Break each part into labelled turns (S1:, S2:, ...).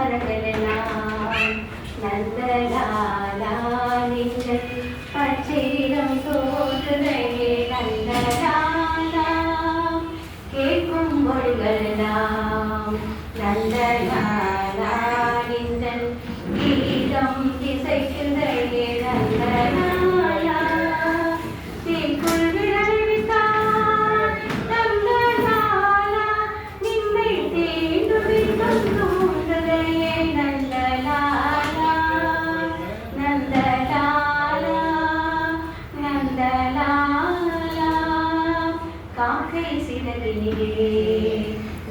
S1: மரங்களெல்லாம் நந்தலாலா காக்கை சிறகிலே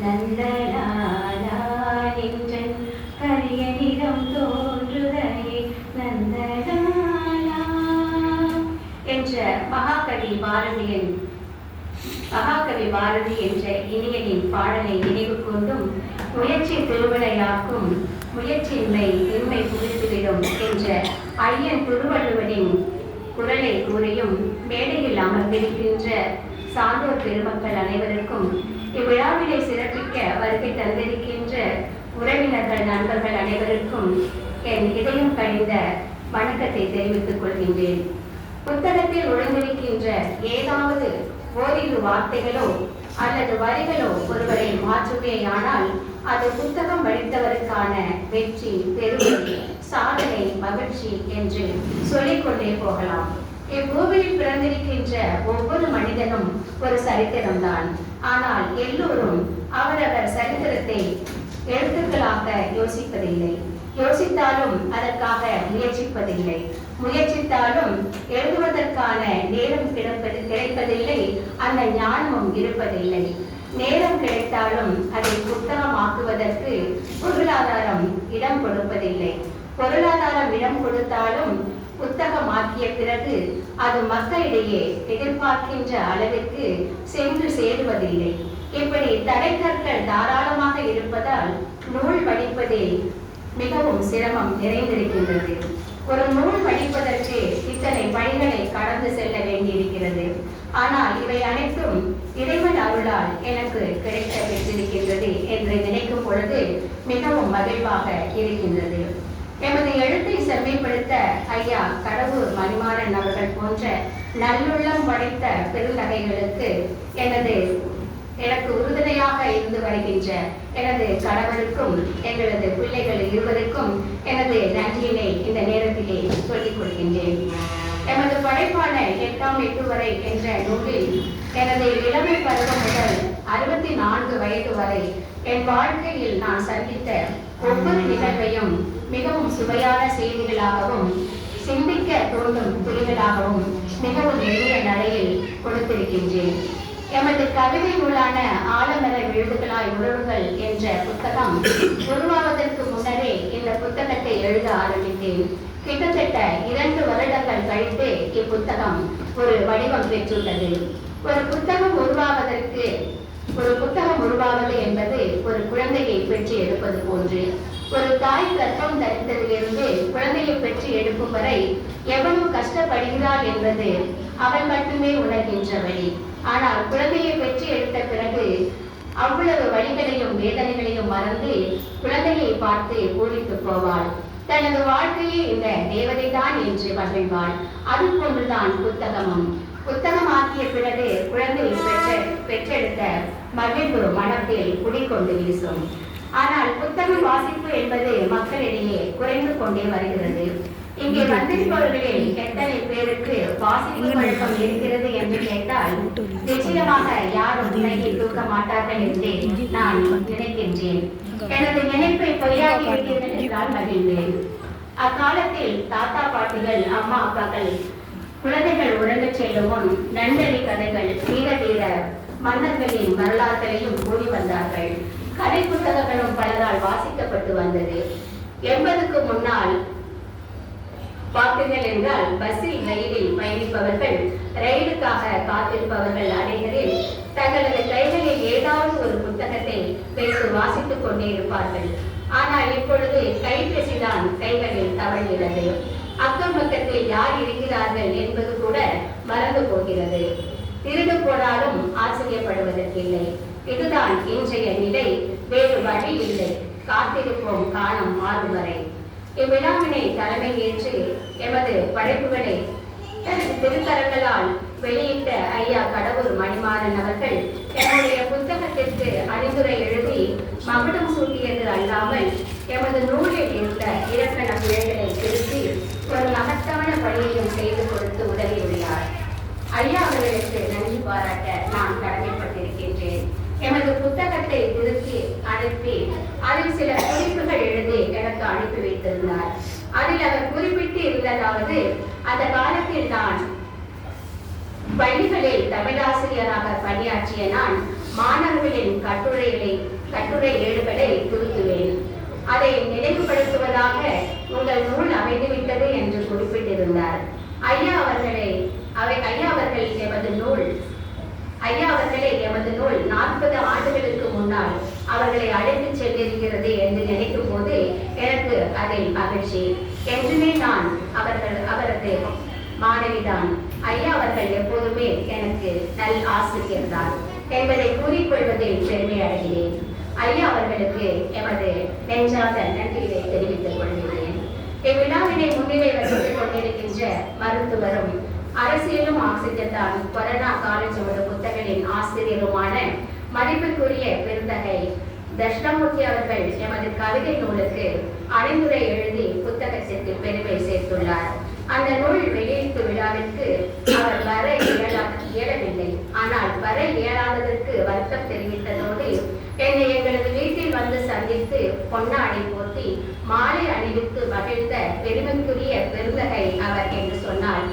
S1: நந்தலாலா கரிய நிறம் தோன்றுதலே நந்தலாலா என்ற மகாகவி பாரதியின் மகாகவி பாரதி என்ற இனியனின் பாடலை நினைவு கொண்டும் முயற்சி திருவிளையாக்கும் முயற்சியின்மை இன்மை புரிந்துவிடும் என்ற ஐயன் திருவள்ளுவரின் குரலை கூறியும் மேடையில் அமர்ந்திருக்கின்ற சான்றோர் பெருமக்கள் அனைவருக்கும் இவ்விழாவினை சிறப்பிக்க வருகை தந்திருக்கின்ற உறவினர்கள் நண்பர்கள் அனைவருக்கும் என் இதயம் கழிந்த வணக்கத்தை தெரிவித்துக் கொள்கின்றேன். புத்தகத்தில் ஒழுங்கிருக்கின்ற ஏதாவது ஓரிரு வார்த்தைகளோ அல்லது வரிகளோ ஒருவரை மாற்றுவேயானால் அது புத்தகம் படித்தவருக்கான வெற்றி பெருமை சாதனை மகிழ்ச்சி என்று சொல்லிக்கொண்டே போகலாம். இப்பூமியில் பிறந்திருக்கின்ற ஒவ்வொரு மனிதனும் ஒரு சரித்திரம்தான். ஆனால் எல்லோரும் அவரவர் சரித்திரத்தை எழுத்துக்களாக யோசிப்பதில்லை. யோசித்தாலும் அதற்காக முயற்சிப்பதில்லை. முயற்சித்தாலும் எழுதுவதற்கான நேரம் கிடைப்பது கிடைப்பதில்லை. அந்த ஞானமும் இருப்பதில்லை. நேரம் கிடைத்தாலும் அதை புத்தகமாக்குவதற்கு பொருளாதாரம் இடம் கொடுப்பதில்லை. பொருளாதாரம் இடம் கொடுத்தாலும் புத்தகமாக்கிய பிறகு அது மக்களிடையே எதிர்பார்க்கின்ற அளவிற்கு சென்று சேருவதில்லை இப்படி தடைக்கற்கள் தாராளமாக இருப்பதால் நூல் படிப்பதே மிகவும் சிரமம் நிறைந்திருக்கின்றது. ஒரு நூல் படிப்பதற்கு இத்தனை பணிகளை கடந்து செல்ல வேண்டியிருக்கிறது. ஆனால் இவை அனைத்தும் இறைவன் அருளால் எனக்கு கிடைக்க பெற்றிருக்கின்றது என்று நினைக்கும் பொழுது மிகவும் மகிழ்வாக இருக்கின்றது. எமது எழுத்தை செம்மைப்படுத்த ஐயா கடவுர் மணிமாறன் அவர்கள் போன்ற நல்லுள்ளம் படைத்த பெருநகைகளுக்கு எனது எனக்கு உறுதுணையாக இருந்து வருகின்ற எனது கணவருக்கும் எங்களது பிள்ளைகள் இருவருக்கும் எனது நன்றியினை இந்த நேரத்திலே சொல்லிக் கொள்கின்றேன். எமது படைப்பான எட்டாம் எட்டு வரை என்ற நூலில் எனது இளமை பருவம் முதல் அறுபத்தி நான்கு வயது வரை என் வாழ்க்கையில் நான் சந்தித்த ஒவ்வொரு நிகழ்வையும் மிகவும் சுவையான செய்திகளாகவும் சிந்திக்க தோன்றும் புலிகளாகவும் மிகவும் எளிய நடையில் கொடுத்திருக்கின்றேன். எமது கவிதை நூலான ஆலமர விழுதுகளாய் உறவுகள் என்ற புத்தகம் உருவாவதற்கு முன்னரே இந்த புத்தகத்தை எழுத ஆரம்பித்தேன். கிட்டத்தட்ட இரண்டு வருடங்கள் கழித்து இப்புத்தகம் ஒரு வடிவம் பெற்றுள்ளது. ஒரு புத்தகம் உருவாவதற்கு ஒரு புத்தகம் உருவாவது என்பது குழந்தையை பெற்று எடுப்பது போன்று. ஒரு தாய் கர்ப்பம் தரித்ததிலிருந்து குழந்தையை பெற்று எடுக்கும் வரை எவ்வளவு கஷ்டப்படுகிறாள் என்பது அவள் மட்டுமே உணர்கின்ற வழி ஆனால் குழந்தையை பெற்று எடுத்த பிறகு அவ்வளவு வழிகளையும் வேதனைகளையும் மறந்து குழந்தையை பார்த்து பூரித்து போவாள். தனது வாழ்க்கையே இந்த தேவதைதான் என்று மகிழ்வாள். அது போன்றுதான் புத்தகமும். புத்தகமாக்கிய பிறகு குழந்தையை பெற்ற பெற்றெடுத்த மகிழ்வு மனத்தில் குடிக்கொண்டு வீசும். ஆனால் புத்தகம் வாசிப்பு என்பது மக்களிடையே குறைந்து கொண்டே வருகிறது. இங்கே வந்திருப்பவர்களில் எத்தனை பேருக்கு வாசிப்பு பழக்கம் இருக்கிறது என்று கேட்டால் நிச்சயமாக யாரும் உலகை தூக்க மாட்டார்கள் என்று நான் நினைக்கின்றேன். எனது நினைப்பை பொய்யாகி இருக்கிறது என்றால் மகிழ்வேன். அக்காலத்தில் தாத்தா பாட்டிகள் அம்மா அப்பாக்கள் குழந்தைகள் உறங்கச் செல்லும் நன்றி கதைகள் தீர தீர மன்னர்களின் வரலாற்றையும் கூறி வந்தார்கள். கதை புத்தகங்களும் பலரால் வாசிக்கப்பட்டு வந்தது. எண்பதுக்கு முன்னால் பார்த்தீர்கள் என்றால் பஸ்ஸில் ரயிலில் பயணிப்பவர்கள் ரயிலுக்காக காத்திருப்பவர்கள் அனைவரில் தங்களது கைகளில் ஏதாவது ஒரு புத்தகத்தை பேசி வாசித்துக் கொண்டே இருப்பார்கள். ஆனால் இப்பொழுது கைபேசிதான் கைகளில் தவழ்கிறது அக்கம் பக்கத்தில் யார் இருக்கிறார்கள் என்பது கூட மறந்து போகிறது. திருடு போனாலும் ஆச்சரியப்படுவதற்கில்லை. இதுதான் இன்றைய நிலை. வேறு வழி இல்லை. காத்திருப்போம் காலம் மாறும் வரை இவ்விழாவினை தலைமை ஏற்று எமது படைப்புகளை திருத்தரங்களால் வெளியிட்ட ஐயா கடவுள் மணிமாறன் அவர்கள் என்னுடைய புத்தகத்திற்கு அறிவுரை எழுதி மகுடம் சூட்டியது அல்லாமல் எமது நூலில் இருந்த இலக்கண பிழைகளை திருத்தி ஒரு மகத்தான பணியையும் செய்து கொடுத்து உதவியுள்ளார் ஐயா அவர்களுக்கு நன்றி பாராட்ட நான் கடமைப்பட்டிருக்கின்றேன் எமது புத்தகத்தை திருத்தி அனுப்பி அதில் சில குறிப்புகள் எழுதி எனக்கு அனுப்பி வைத்திருந்தார். அதில் அவர் குறிப்பிட்டு இருந்ததாவது அந்த காலத்தில் நான் பள்ளிகளில் தமிழாசிரியராக பணியாற்றிய நான் மாணவர்களின் கட்டுரைகளை கட்டுரை ஏடுகளை திருத்துவேன். அதை நினைவுபடுத்துவதாக உங்கள் நூல் அமைந்துவிட்டது என்று குறிப்பிட்டிருந்தார் ஐயா அவர்களை அவை ஐயா அவர்கள் எமது நூல் ஐயா அவர்களே எமது நூல் நாற்பது ஆண்டுகளுக்கு முன்னால் அவர்களை அழைத்து சென்றிருக்கிறது என்று நினைக்கும் போது எனக்கு அதில் மகிழ்ச்சி. என்றுமே நான் அவர்கள் அவரது மாணவிதான். ஐயா அவர்கள் எப்போதுமே எனக்கு நல் ஆசிரியர் தான் என்பதை கூறிக்கொள்வதில் பெருமை அடைகிறேன். ஐயா அவர்களுக்கு எமது நெஞ்சாத நன்றியை தெரிவித்துக் கொள்கிறேன். இவ்விழாவினை முன்னிலை வகித்துக் கொண்டிருக்கின்ற மருத்துவரும் அரசியலும் ஆசிரியர்தான் கொரோனா காலச்சோடு புத்தகங்களின் ஆசிரியருமான மதிப்பிற்குரிய பெருந்தகை தஷ்ணமூர்த்தி அவர்கள் எமது கவிதை நூலுக்கு அணிந்துரை எழுதி புத்தகத்திற்கு பெருமை சேர்த்துள்ளார். அந்த நூல் வெளியீட்டு விழாவிற்கு அவர் வர இயலவில்லை. ஆனால் வர இயலாததற்கு வருத்தம் தெரிவித்ததோடு என்னை எங்களது வீட்டில் வந்து சந்தித்து பொன்னாடை போட்டி மாலை அணிவித்து மகிழ்ந்த பெருமைக்குரிய பெருந்தகை அவர் என்று சொன்னால்